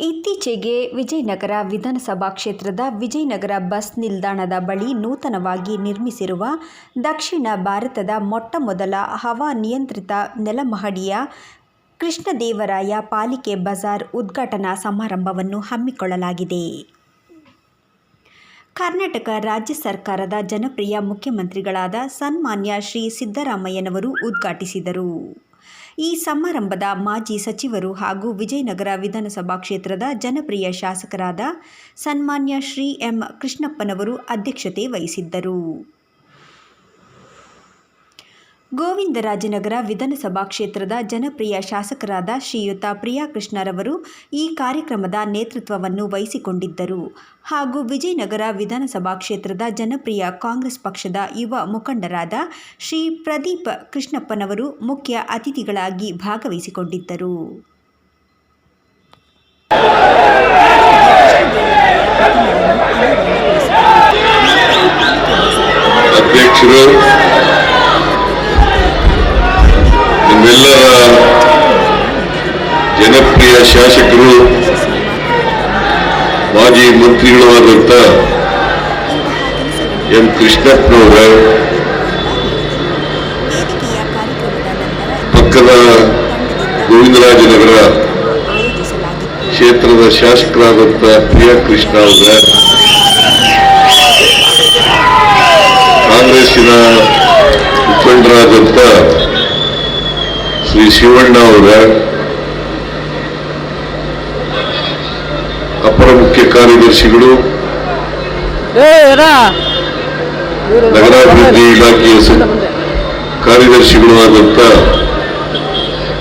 ಇತ್ತೀಚೆಗೆ ವಿಜಯನಗರ ವಿಧಾನಸಭಾ ಕ್ಷೇತ್ರದ ವಿಜಯನಗರ ಬಸ್ ನಿಲ್ದಾಣದ ಬಳಿ ನೂತನವಾಗಿ ನಿರ್ಮಿಸಿರುವ ದಕ್ಷಿಣ ಭಾರತದ ಮೊಟ್ಟಮೊದಲ ಹವಾನಿಯಂತ್ರಿತ ನೆಲಮಹಡಿಯ ಕೃಷ್ಣದೇವರಾಯ ಪಾಲಿಕೆ ಬಜಾರ್ ಉದ್ಘಾಟನಾ ಸಮಾರಂಭವನ್ನು ಹಮ್ಮಿಕೊಳ್ಳಲಾಗಿದೆ. ಕರ್ನಾಟಕ ರಾಜ್ಯ ಸರ್ಕಾರದ ಜನಪ್ರಿಯ ಮುಖ್ಯಮಂತ್ರಿಗಳಾದ ಸನ್ಮಾನ್ಯ ಶ್ರೀ ಸಿದ್ದರಾಮಯ್ಯನವರು ಉದ್ಘಾಟಿಸಿದರು. ಈ ಸಮಾರಂಭದ ಮಾಜಿ ಸಚಿವರು ಹಾಗೂ ವಿಜಯನಗರ ವಿಧಾನಸಭಾ ಕ್ಷೇತ್ರದ ಜನಪ್ರಿಯ ಶಾಸಕರಾದ ಸನ್ಮಾನ್ಯ ಶ್ರೀ ಎಂ ಕೃಷ್ಣಪ್ಪನವರು ಅಧ್ಯಕ್ಷತೆ ವಹಿಸಿದ್ದರು. ಗೋವಿಂದರಾಜನಗರ ವಿಧಾನಸಭಾ ಕ್ಷೇತ್ರದ ಜನಪ್ರಿಯ ಶಾಸಕರಾದ ಶ್ರೀಯುತ ಪ್ರಿಯಾಕೃಷ್ಣರವರು ಈ ಕಾರ್ಯಕ್ರಮದ ನೇತೃತ್ವವನ್ನು ವಹಿಸಿಕೊಂಡಿದ್ದರು. ಹಾಗೂ ವಿಜಯನಗರ ವಿಧಾನಸಭಾ ಕ್ಷೇತ್ರದ ಜನಪ್ರಿಯ ಕಾಂಗ್ರೆಸ್ ಪಕ್ಷದ ಯುವ ಮುಖಂಡರಾದ ಶ್ರೀ ಪ್ರದೀಪ್ ಕೃಷ್ಣಪ್ಪನವರು ಮುಖ್ಯ ಅತಿಥಿಗಳಾಗಿ ಭಾಗವಹಿಸಿಕೊಂಡಿದ್ದರು. ನಿಮ್ಮೆಲ್ಲರ ಜನಪ್ರಿಯ ಶಾಸಕರು, ಮಾಜಿ ಮಂತ್ರಿಗಳು ಆದಂತ ಎಂ ಕೃಷ್ಣಪ್ಪನವರ ಪಕ್ಕದ ಗೋವಿಂದರಾಜನಗರ ಕ್ಷೇತ್ರದ ಶಾಸಕರಾದಂಥ ಪ್ರಿಯಾ ಕೃಷ್ಣ ಅವರ, ಕಾಂಗ್ರೆಸ್ಸಿನ ಮುಖಂಡರಾದಂತ ಶ್ರೀ ಶಿವಣ್ಣ ಅವರ ಅಪರ ಮುಖ್ಯ ಕಾರ್ಯದರ್ಶಿಗಳು ನಗರಾಭಿವೃದ್ಧಿ ಇಲಾಖೆಯ ಕಾರ್ಯದರ್ಶಿಗಳು ಆದಂತ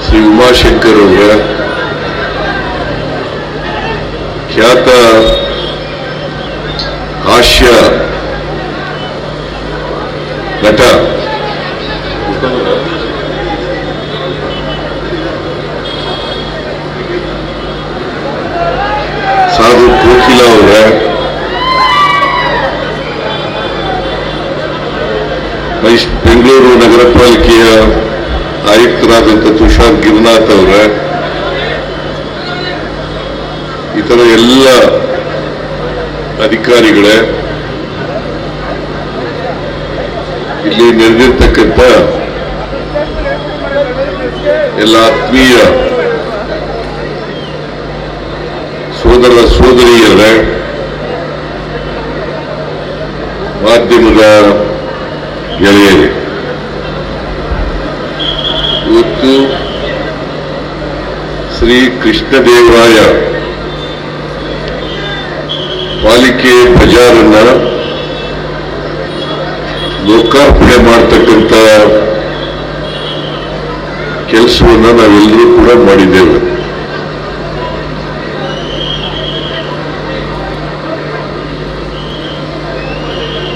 ಶ್ರೀ ಉಮಾಶಂಕರ್ ಅವರ ಖ್ಯಾತ ಹಾಸ್ಯ ನಟ ಬೆಂಗಳೂರು ನಗರ ಪಾಲಿಕೆಯ ಆಯುಕ್ತರಾದಂಥ ತುಷಾರ್ ಗಿರ್ನಾಥ್ ಅವರ, ಇತರ ಎಲ್ಲ ಅಧಿಕಾರಿಗಳೇ, ಇಲ್ಲಿ ನೆರೆದಿರ್ತಕ್ಕಂಥ ಎಲ್ಲ ಆತ್ಮೀಯ ಸೋದರ ಸೋದರಿಯರೇ, ಮಾಧ್ಯಮದ ಗೆಳೆಯರೇ ಇವತ್ತು ಶ್ರೀ ಕೃಷ್ಣದೇವರಾಯ ಪಾಲಿಕೆ ಬಜಾರನ್ನ ಲೋಕಾರ್ಪಣೆ ಮಾಡ್ತಕ್ಕಂಥ ಕೆಲಸವನ್ನು ನಾವೆಲ್ಲರೂ ಕೂಡ ಮಾಡಿದ್ದೇವೆ.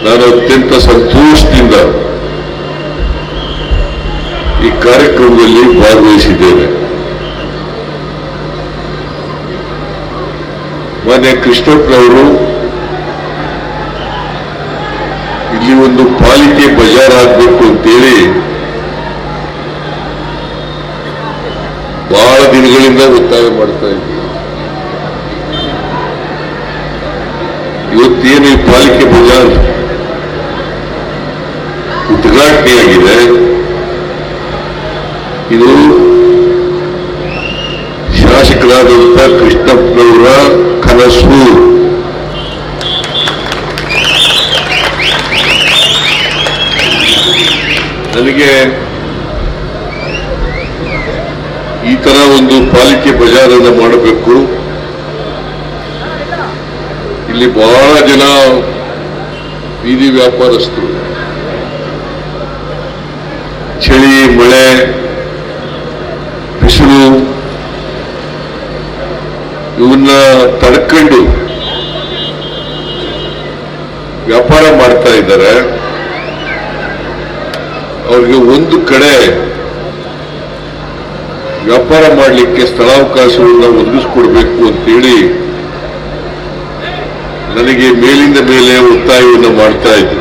ನಾನು ಅತ್ಯಂತ ಸಂತೋಷದಿಂದ ಈ ಕಾರ್ಯಕ್ರಮದಲ್ಲಿ ಭಾಗವಹಿಸಿದ್ದೇನೆ. ಮಾನ್ಯ ಕೃಷ್ಣಪ್ಪನವರು ಇಲ್ಲಿ ಒಂದು ಪಾಲಿಕೆ ಬಜಾರ್ ಆಗ್ಬೇಕು ಅಂತೇಳಿ ಬಹಳ ದಿನಗಳಿಂದ ಒತ್ತಾಯ ಮಾಡ್ತಾ ಇದ್ದೀವಿ ಇವತ್ತೇನು ಈ ಪಾಲಿಕೆ ಬಜಾರ್ ಉದ್ಘಾಟನೆಯಾಗಿದೆ ಇದು ಶಾಸಕರಾದಂಥ ಕೃಷ್ಣಪ್ಪನವರ ಕನಸು. ನನಗೆ ಈ ತರ ಒಂದು ಪಾಲಿಕೆ ಬಜಾರನ್ನು ಮಾಡಬೇಕು. ಇಲ್ಲಿ ಬಹಳ ಜನ ಬೀದಿ ವ್ಯಾಪಾರಸ್ಥರು. ಚಳಿ, ಮಳೆ, ಬಿಸಿಲು ಇವನ್ನ ತಡ್ಕೊಂಡು ವ್ಯಾಪಾರ ಮಾಡ್ತಾ ಇದ್ದಾರೆ. ಅವ್ರಿಗೆ ಒಂದು ಕಡೆ ವ್ಯಾಪಾರ ಮಾಡಲಿಕ್ಕೆ ಸ್ಥಳಾವಕಾಶವನ್ನು ಒದಗಿಸ್ಕೊಡ್ಬೇಕು ಅಂತೇಳಿ ನನಗೆ ಮೇಲಿಂದ ಮೇಲೆ ಒತ್ತಾಯವನ್ನು ಮಾಡ್ತಾ ಇದ್ದೆ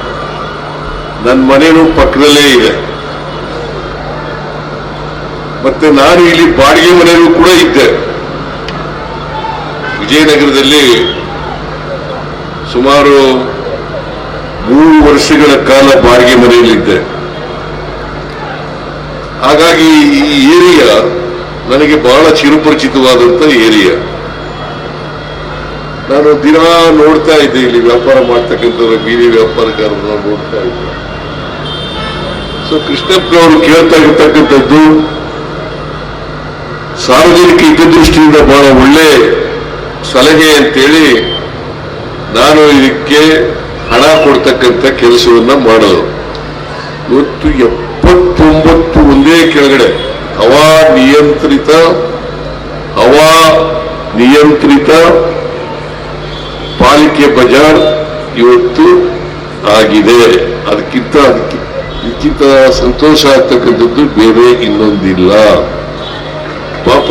ನನ್ನ ಮನೇನು ಪಕ್ಕದಲ್ಲೇ ಇದೆ. ಮತ್ತೆ ನಾನು ಇಲ್ಲಿ ಬಾಡಿಗೆ ಮನೆಯಲ್ಲೂ ಕೂಡ ಇದ್ದೆ. ವಿಜಯನಗರದಲ್ಲಿ ಸುಮಾರು ಮೂರು ವರ್ಷಗಳ ಕಾಲ ಬಾಡಿಗೆ ಮನೆಯಲ್ಲಿದ್ದೆ. ಹಾಗಾಗಿ ಈ ಏರಿಯಾ ನನಗೆ ಬಹಳ ಚಿರುಪರಿಚಿತವಾದಂಥ ಏರಿಯಾ. ನಾನು ದಿನ ನೋಡ್ತಾ ಇದ್ದೆ ಇಲ್ಲಿ ವ್ಯಾಪಾರ ಮಾಡ್ತಕ್ಕಂಥ ಬೀದಿ ವ್ಯಾಪಾರಗಾರರನ್ನ ನೋಡ್ತಾ ಇದ್ದೆ. ಸೊ ಕೃಷ್ಣಪ್ಪನವರು ಕೇಳ್ತಾ ಇರ್ತಕ್ಕಂಥದ್ದು, ಸಾರ್ವಜನಿಕ ಹಿತದೃಷ್ಟಿಯಿಂದ ಬಹಳ ಒಳ್ಳೆ ಸಲಹೆ ಅಂತೇಳಿ ನಾನು ಇದಕ್ಕೆ ಹಣ ಕೊಡ್ತಕ್ಕಂಥ ಕೆಲಸವನ್ನ ಮಾಡೋದು. ಇವತ್ತು ಎಪ್ಪತ್ತೊಂಬತ್ತು ಒಂದೇ ಕೆಳಗಡೆ, ಹವಾ ನಿಯಂತ್ರಿತ ಹವಾ ನಿಯಂತ್ರಿತ, ಪಾಲಿಕೆ ಬಜಾರ್ ಇವತ್ತು ಆಗಿದೆ. ಅದಕ್ಕಿಂತ ಅದಕ್ಕೆ ಸಂತೋಷ ಆಗ್ತಕ್ಕಂಥದ್ದು ಬೇರೆ ಇನ್ನೊಂದಿಲ್ಲ. ಪಾಪ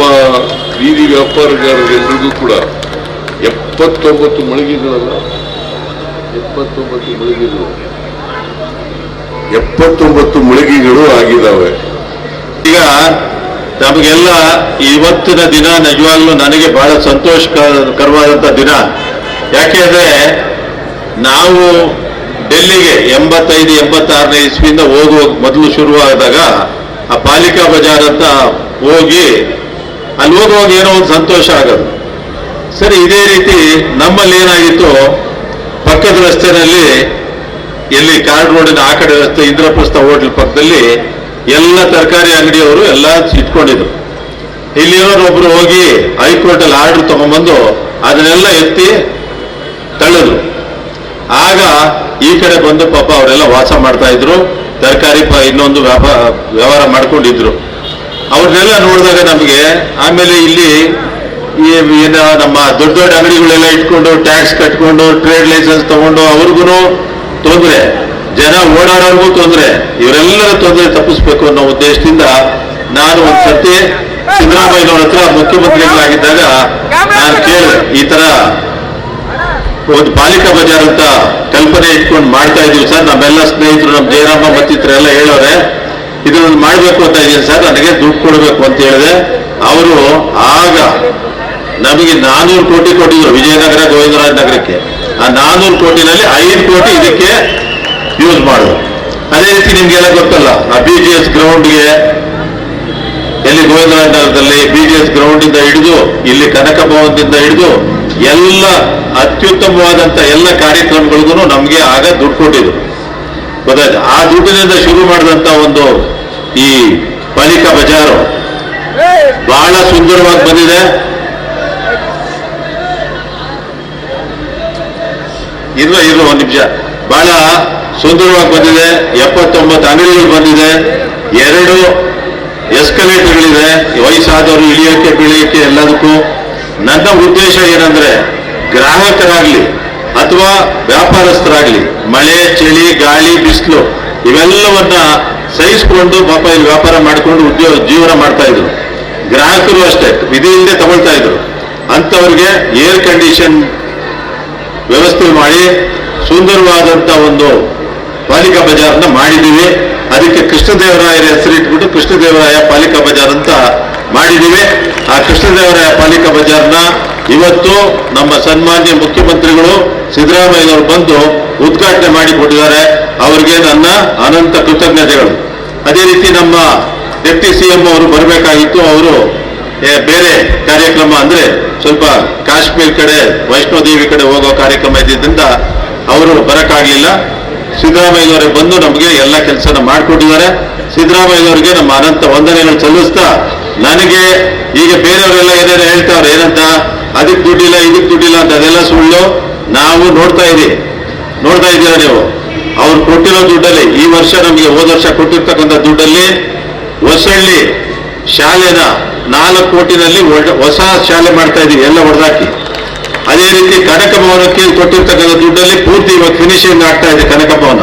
ಬೀದಿ ವ್ಯಾಪಾರಗಾರರೆಲ್ಲರಿಗೂ ಕೂಡ ಎಪ್ಪತ್ತೊಂಬತ್ತು ಮಳಿಗೆಗಳಲ್ಲ, ಎಪ್ಪತ್ತೊಂಬತ್ತು ಮಳಿಗೆಗಳು ಎಪ್ಪತ್ತೊಂಬತ್ತು ಮಳಿಗೆಗಳು ಆಗಿದ್ದಾವೆ. ಈಗ ನಮಗೆಲ್ಲ ಇವತ್ತಿನ ದಿನ ನಿಜವಾಗ್ಲೂ ನನಗೆ ಬಹಳ ಸಂತೋಷಕರವಾದಂತ ದಿನ. ಯಾಕೆಂದ್ರೆ ನಾವು ಡೆಲ್ಲಿಗೆ ಎಂಬತ್ತೈದು, ಎಂಬತ್ತಾರನೇ ಇಸ್ವಿಯಿಂದ ಹೋಗುವ ಮೊದಲು ಶುರುವಾದಾಗ ಆ ಪಾಲಿಕಾ ಬಜಾರ್ ಅಂತ ಹೋಗಿ, ಅಲ್ಲಿ ಹೋಗುವಾಗ ಏನೋ ಒಂದು ಸಂತೋಷ ಆಗೋದು. ಸರಿ, ಇದೇ ರೀತಿ ನಮ್ಮಲ್ಲಿ ಏನಾಗಿತ್ತು? ಪಕ್ಕದ ರಸ್ತೆನಲ್ಲಿ, ಎಲ್ಲಿ ಕಾರ್ಡ್ ರೋಡಿನ ಆ ಕಡೆ ರಸ್ತೆ, ಇಂದ್ರಪ್ರಸ್ಥ ಹೋಟ್ಲ್ ಪಕ್ಕದಲ್ಲಿ ಎಲ್ಲ ತರಕಾರಿ ಅಂಗಡಿಯವರು ಎಲ್ಲ ಇಟ್ಕೊಂಡಿದ್ರು. ಇಲ್ಲಿರೋರು ಒಬ್ರು ಹೋಗಿ ಹೈಕೋರ್ಟಲ್ಲಿ ಆರ್ಡರ್ ತಗೊಂಡ್ಬಂದು ಅದನ್ನೆಲ್ಲ ಎತ್ತಿ ತಳ್ಳಿದ್ರು. ಆಗ ಈ ಕಡೆ ಬಂದು ಪಾಪ ಅವರೆಲ್ಲ ವಾಸ ಮಾಡ್ತಾ ಇದ್ರು. ತರಕಾರಿ ಇನ್ನೊಂದು ವ್ಯಾಪಾರ ವ್ಯವಹಾರ ಮಾಡ್ಕೊಂಡಿದ್ರು. ಅವ್ರನ್ನೆಲ್ಲ ನೋಡಿದಾಗ ನಮಗೆ ಆಮೇಲೆ ಇಲ್ಲಿ ಏನ ನಮ್ಮ ದೊಡ್ಡ ದೊಡ್ಡ ಅಂಗಡಿಗಳೆಲ್ಲ ಇಟ್ಕೊಂಡು ಟ್ಯಾಕ್ಸ್ ಕಟ್ಕೊಂಡು, ಟ್ರೇಡ್ ಲೈಸೆನ್ಸ್ ತಗೊಂಡು ಅವ್ರಿಗೂ ತೊಂದರೆ. ಜನ ಓಡಾಡೋರ್ಗೂ ತೊಂದರೆ. ಇವರೆಲ್ಲರ ತೊಂದರೆ ತಪ್ಪಿಸ್ಬೇಕು ಅನ್ನೋ ಉದ್ದೇಶದಿಂದ ನಾನು ಒಂದ್ ಸರ್ತಿ ಸಿದ್ದರಾಮಯ್ಯನವ್ರ ಹತ್ರ ಮುಖ್ಯಮಂತ್ರಿಗಳಾಗಿದ್ದಾಗ ನಾನು ಕೇಳಿದೆ, ಈ ತರ ಒಂದು ಪಾಲಿಕಾ ಬಜಾರ್ ಅಂತ ಕಲ್ಪನೆ ಇಟ್ಕೊಂಡು ಮಾಡ್ತಾ ಇದೀವಿ ಸರ್. ನಮ್ಮೆಲ್ಲ ಸ್ನೇಹಿತರು ನಮ್ಮ ಜಯರಾಮ ಮತ್ತಿತರೆಲ್ಲ ಹೇಳೋರೆ ಇದನ್ನು ಮಾಡಬೇಕು ಅಂತ ಇದ್ದೀನಿ ಸರ್. ನನಗೆ ದುಡ್ಡು ಕೊಡಬೇಕು ಅಂತ ಹೇಳಿದೆ. ಅವರು ಆಗ ನಮಗೆ ನಾನೂರು ಕೋಟಿ ಕೊಟ್ಟಿದ್ರು ವಿಜಯನಗರ, ಗೋವಿಂದರಾಜ ನಗರಕ್ಕೆ. ಆ ನಾನೂರು ಕೋಟಿನಲ್ಲಿ ಐದು ಕೋಟಿ ಇದಕ್ಕೆ ಯೂಸ್ ಮಾಡೋದು. ಅದೇ ರೀತಿ ನಿಮ್ಗೆಲ್ಲ ಗೊತ್ತಲ್ಲ, ಆ ಬಿ ಜಿ ಎಸ್ ಗ್ರೌಂಡ್ಗೆ ಎಲ್ಲಿ ಗೋವಿಂದರಾಜನಗರದಲ್ಲಿ ಬಿ ಜಿ ಎಸ್ ಗ್ರೌಂಡ್ ಇಂದ ಹಿಡಿದು, ಇಲ್ಲಿ ಕನಕ ಭವನದಿಂದ ಹಿಡಿದು ಎಲ್ಲ ಅತ್ಯುತ್ತಮವಾದಂತ ಎಲ್ಲ ಕಾರ್ಯಕ್ರಮಗಳಿಗೂ ನಮ್ಗೆ ಆಗ ದುಡ್ಡು ಕೊಟ್ಟಿದ್ರು. ಗೊತ್ತಾಯ್ತು? ಆ ದುಡ್ಡಿನಿಂದ ಶುರು ಮಾಡಿದಂತ ಒಂದು ಈ ಪಾಲಿಕಾ ಬಜಾರು ಬಹಳ ಸುಂದರವಾಗಿ ಬಂದಿದೆ. ಇರುವ ಇರುವ ಒಂದು ನಿಮಿಷ. ಬಹಳ ಸುಂದರವಾಗಿ ಬಂದಿದೆ. ಎಪ್ಪತ್ತೊಂಬತ್ತು ಅಂಗಡಿಗಳು ಬಂದಿದೆ. ಎರಡು ಎಸ್ಕಲೇಟರ್ಗಳಿದೆ. ವಯಸ್ಸಾದವರು ಇಳಿಯೋಕೆ ಬೀಳಿಯೋಕೆ ಎಲ್ಲದಕ್ಕೂ. ನನ್ನ ಉದ್ದೇಶ ಏನಂದ್ರೆ ಗ್ರಾಹಕರಾಗ್ಲಿ ಅಥವಾ ವ್ಯಾಪಾರಸ್ಥರಾಗ್ಲಿ, ಮಳೆ, ಚಳಿ, ಗಾಳಿ, ಬಿಸಿಲು, ಇವೆಲ್ಲವನ್ನ ಸಹಿಸಿಕೊಂಡು ಪಾಪ ಇಲ್ಲಿ ವ್ಯಾಪಾರ ಮಾಡಿಕೊಂಡು ಉದ್ಯೋಗ ಜೀವನ ಮಾಡ್ತಾ ಇದ್ರು. ಗ್ರಾಹಕರು ಅಷ್ಟೇ, ವಿಧಿ ಇಲ್ಲದೆ ತಗೊಳ್ತಾ ಇದ್ರು. ಅಂಥವ್ರಿಗೆ ಏರ್ ಕಂಡೀಷನ್ ವ್ಯವಸ್ಥೆ ಮಾಡಿ ಸುಂದರವಾದಂತ ಒಂದು ಪಾಲಿಕಾ ಬಜಾರ್ನ ಮಾಡಿದ್ದೀವಿ. ಅದಕ್ಕೆ ಕೃಷ್ಣದೇವರಾಯರ ಹೆಸರಿಟ್ಬಿಟ್ಟು ಕೃಷ್ಣದೇವರಾಯ ಪಾಲಿಕಾ ಬಜಾರ್ ಅಂತ ಮಾಡಿದ್ದೀವಿ. ಆ ಕೃಷ್ಣದೇವರಾಯ ಪಾಲಿಕಾ ಬಜಾರ್ನ ಇವತ್ತು ನಮ್ಮ ಸನ್ಮಾನ್ಯ ಮುಖ್ಯಮಂತ್ರಿಗಳು ಸಿದ್ದರಾಮಯ್ಯನವರು ಬಂದು ಉದ್ಘಾಟನೆ ಮಾಡಿಕೊಟ್ಟಿದ್ದಾರೆ. ಅವರಿಗೆ ನನ್ನ ಅನಂತ ಕೃತಜ್ಞತೆಗಳು. ಅದೇ ರೀತಿ ನಮ್ಮ ಡೆಪ್ಟಿ ಸಿ ಎಂ ಅವರು ಬರಬೇಕಾಗಿತ್ತು. ಅವರು ಬೇರೆ ಕಾರ್ಯಕ್ರಮ ಅಂದ್ರೆ ಸ್ವಲ್ಪ ಕಾಶ್ಮೀರ್ ಕಡೆ, ವೈಷ್ಣೋದೇವಿ ಕಡೆ ಹೋಗೋ ಕಾರ್ಯಕ್ರಮ ಇದ್ದಿದ್ದರಿಂದ ಅವರು ಬರಕ್ಕಾಗ್ಲಿಲ್ಲ. ಸಿದ್ದರಾಮಯ್ಯನವರೇ ಬಂದು ನಮಗೆ ಎಲ್ಲ ಕೆಲಸನ ಮಾಡಿಕೊಟ್ಟಿದ್ದಾರೆ. ಸಿದ್ದರಾಮಯ್ಯನವರಿಗೆ ನಮ್ಮ ಅನಂತ ವಂದನೆಗಳು ಸಲ್ಲಿಸ್ತಾ ನನಗೆ ಈಗ ಬೇರೆಯವರೆಲ್ಲ ಏನೇನು ಹೇಳ್ತಾವ್ರೆ ಏನಂತ? ಅದಕ್ಕೆ ದುಡ್ಡಿಲ್ಲ, ಇದಕ್ಕೆ ದುಡ್ಡಿಲ್ಲ ಅಂತ ಅದೆಲ್ಲ ಸುಳ್ಳು. ನಾವು ನೋಡ್ತಾ ಇದ್ದೀವಿ. ನೋಡ್ತಾ ಇದ್ದೀರಾ ನೀವು? ಅವ್ರು ಕೊಟ್ಟಿರೋ ದುಡ್ಡಲ್ಲಿ, ಈ ವರ್ಷ ನಮಗೆ ಹೋದ ವರ್ಷ ಕೊಟ್ಟಿರ್ತಕ್ಕಂಥ ದುಡ್ಡಲ್ಲಿ ಹೊಸಳ್ಳಿ ಶಾಲೆನ ನಾಲ್ಕು ಕೋಟಿನಲ್ಲಿ ಹೊಸ ಶಾಲೆ ಮಾಡ್ತಾ ಇದೀವಿ ಎಲ್ಲ ಹೊಡೆದಾಕಿ. ಅದೇ ರೀತಿ ಕನಕ ಭವನಕ್ಕೆ ಕೊಟ್ಟಿರ್ತಕ್ಕಂಥ ದುಡ್ಡಲ್ಲಿ ಪೂರ್ತಿ ಇವಾಗ ಫಿನಿಶಿಂಗ್ ಆಗ್ತಾ ಇದೆ ಕನಕ ಭವನ.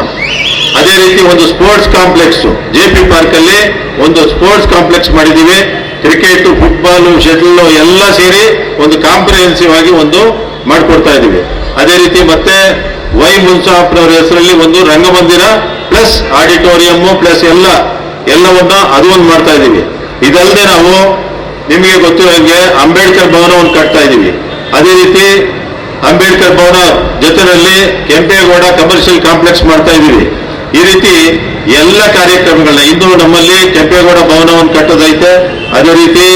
ಅದೇ ರೀತಿ ಒಂದು sports complex J P park ಅಲ್ಲಿ ಒಂದು ಸ್ಪೋರ್ಟ್ಸ್ ಕಾಂಪ್ಲೆಕ್ಸ್ ಮಾಡಿದ್ದೀವಿ. ಕ್ರಿಕೆಟ್ ಫುಟ್ಬಾಲ್ ಶಟಲ್ ಎಲ್ಲ ಸೇರಿ ಒಂದು ಕಾಂಪ್ರಿಹೆನ್ಸಿವ್ ಆಗಿ ಒಂದು ಮಾಡ್ಕೊಡ್ತಾ ಇದ್ದೀವಿ. ಅದೇ ರೀತಿ ಮತ್ತೆ ವೈ ಮುನ್ಸಾಫ್ನವರ ಹೆಸರಲ್ಲಿ ಒಂದು ರಂಗಮಂದಿರ ಪ್ಲಸ್ ಆಡಿಟೋರಿಯಂ ಪ್ಲಸ್ ಎಲ್ಲ, ಎಲ್ಲವನ್ನ ಅದು ಒಂದು ಮಾಡ್ತಾ ಇದ್ದೀವಿ. ಇದಲ್ಲದೆ ನಾವು ನಿಮಗೆ ಗೊತ್ತಿರೋ ಹಾಗೆ ಅಂಬೇಡ್ಕರ್ ಭವನವನ್ನು ಕಟ್ತಾ ಇದೀವಿ ಅದೇ ರೀತಿ ಅಂಬೇಡ್ಕರ್ ಭವನ ಜೊತೆಯಲ್ಲಿ ಕೆಂಪೇಗೌಡ ಕಮರ್ಷಿಯಲ್ ಕಾಂಪ್ಲೆಕ್ಸ್ ಮಾಡ್ತಾ ಇದ್ದೀವಿ. ಈ ರೀತಿ ಎಲ್ಲ ಕಾರ್ಯಕ್ರಮಗಳನ್ನ, ಇಂದು ನಮ್ಮಲ್ಲಿ ಕೆಂಪೇಗೌಡ ಭವನವನ್ನು ಕಟ್ಟೋದೈತೆ. ಅದೇ ರೀತಿ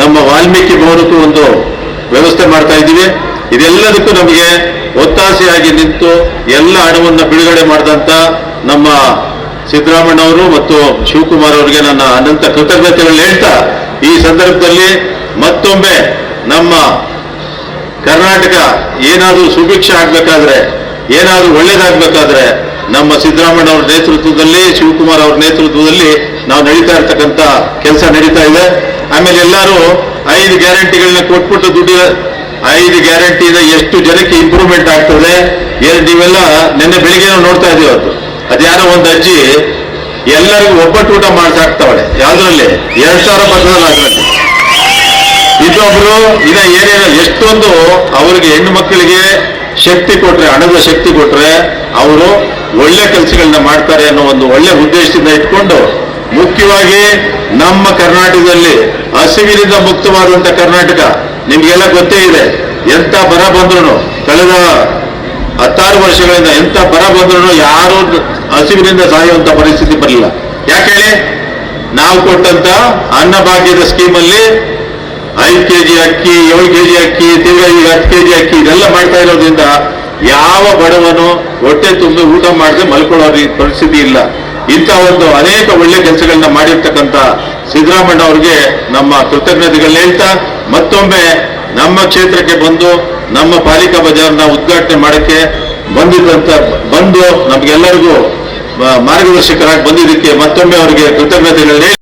ನಮ್ಮ ವಾಲ್ಮೀಕಿ ಭವನಕ್ಕೂ ಒಂದು ವ್ಯವಸ್ಥೆ ಮಾಡ್ತಾ ಇದ್ದೀವಿ. ಇದೆಲ್ಲದಕ್ಕೂ ನಮಗೆ ಒತ್ತಾಸೆಯಾಗಿ ನಿಂತು ಎಲ್ಲ ಹಣವನ್ನು ಬಿಡುಗಡೆ ಮಾಡಿದಂತ ನಮ್ಮ ಸಿದ್ದರಾಮಣ್ಣವರು ಮತ್ತು ಶಿವಕುಮಾರ್ ಅವರಿಗೆ ನನ್ನ ಅನಂತ ಕೃತಜ್ಞತೆಗಳನ್ನ ಹೇಳ್ತಾ ಈ ಸಂದರ್ಭದಲ್ಲಿ ಮತ್ತೊಮ್ಮೆ ನಮ್ಮ ಕರ್ನಾಟಕ ಏನಾದರೂ ಸುಭಿಕ್ಷ ಆಗ್ಬೇಕಾದ್ರೆ, ಏನಾದರೂ ಒಳ್ಳೇದಾಗಬೇಕಾದ್ರೆ, ನಮ್ಮ ಸಿದ್ದರಾಮಯ್ಯ ಅವರ ನೇತೃತ್ವದಲ್ಲಿ, ಶಿವಕುಮಾರ್ ಅವರ ನೇತೃತ್ವದಲ್ಲಿ ನಾವು ನಡೀತಾ ಇರ್ತಕ್ಕಂಥ ಕೆಲಸ ನಡೀತಾ ಇದೆ. ಆಮೇಲೆ ಎಲ್ಲರೂ ಐದು ಗ್ಯಾರಂಟಿಗಳನ್ನ ಕೊಟ್ಬಿಟ್ಟು ದುಡ್ಡು, ಐದು ಗ್ಯಾರಂಟಿಯಿಂದ ಎಷ್ಟು ಜನಕ್ಕೆ ಇಂಪ್ರೂವ್ಮೆಂಟ್ ಆಗ್ತದೆ. ಎರಡು ನೀವೆಲ್ಲ ನಿನ್ನೆ ಬೆಳಿಗ್ಗೆ ನಾವು ನೋಡ್ತಾ ಇದೀವಿ ಅವತ್ತು ಅದ್ಯಾರೋ ಒಂದು ಅಜ್ಜಿ ಎಲ್ಲರಿಗೂ ಒಬ್ಬಟ್ಟು ಊಟ ಮಾಡ್ಸಾಕ್ತಾವಳೆ. ಯಾವ್ದ್ರಲ್ಲಿ? ಎರಡು ಸಾವಿರ ಪತ್ರದಲ್ಲಿ ಅದರಲ್ಲಿ. ಇನ್ನೊಬ್ರು ಇದ ಏನೇನು ಎಷ್ಟೊಂದು ಅವರಿಗೆ ಹೆಣ್ಣು ಮಕ್ಕಳಿಗೆ ಶಕ್ತಿ ಕೊಟ್ರೆ, ಹಣದ ಶಕ್ತಿ ಕೊಟ್ರೆ ಅವರು ಒಳ್ಳೆ ಕೆಲಸಗಳನ್ನ ಮಾಡ್ತಾರೆ ಅನ್ನೋ ಒಂದು ಒಳ್ಳೆ ಉದ್ದೇಶದಿಂದ ಇಟ್ಕೊಂಡು ಮುಖ್ಯವಾಗಿ ನಮ್ಮ ಕರ್ನಾಟಕದಲ್ಲಿ ಹಸಿವಿನಿಂದ ಮುಕ್ತವಾದಂತ ಕರ್ನಾಟಕ ನಿಮ್ಗೆಲ್ಲ ಗೊತ್ತೇ ಇದೆ. ಎಂತ ಬರ ಬಂದ್ರು ಕಳೆದ ಹತ್ತಾರು ವರ್ಷಗಳಿಂದ ಎಂತ ಬರ ಬಂದ್ರು ಯಾರು ಹಸಿವಿನಿಂದ ಸಾಯುವಂತ ಪರಿಸ್ಥಿತಿ ಬರಲಿಲ್ಲ. ಯಾಕೆ ನಾವು ಕೊಟ್ಟಂತ ಅನ್ನಭಾಗ್ಯದ ಸ್ಕೀಮಲ್ಲಿ ಐದು ಕೆ ಜಿ ಅಕ್ಕಿ, ಏಳು ಕೆ ಜಿ ಅಕ್ಕಿ ತಿರ್ಗಾ ಈಗ ಹತ್ತು ಕೆ ಜಿ ಅಕ್ಕಿ, ಇದೆಲ್ಲ ಮಾಡ್ತಾ ಇರೋದ್ರಿಂದ ಯಾವ ಬಡವನು ಹೊಟ್ಟೆ ತುಂಬಿ ಊಟ ಮಾಡದೆ ಮಲ್ಕೊಳ್ಳೋ ಪರಿಸ್ಥಿತಿ ಇಲ್ಲ. ಇಂಥ ಒಂದು ಅನೇಕ ಒಳ್ಳೆ ಕೆಲಸಗಳನ್ನ ಮಾಡಿರ್ತಕ್ಕಂಥ ಸಿದ್ದರಾಮಣ್ಣ ಅವ್ರಿಗೆ ನಮ್ಮ ಕೃತಜ್ಞತೆಗಳನ್ನ ಹೇಳ್ತಾ ಮತ್ತೊಮ್ಮೆ ನಮ್ಮ ಕ್ಷೇತ್ರಕ್ಕೆ ಬಂದು ನಮ್ಮ ಪಾಲಿಕಾ ಬಜಾರ್ನ ಉದ್ಘಾಟನೆ ಮಾಡಕ್ಕೆ ಬಂದಿದ್ದಂತ, ಬಂದು ನಮ್ಗೆಲ್ಲರಿಗೂ ಮಾರ್ಗದರ್ಶಕರಾಗಿ ಬಂದಿದ್ದಕ್ಕೆ ಮತ್ತೊಮ್ಮೆ ಅವರಿಗೆ ಕೃತಜ್ಞತೆಗಳನ್ನ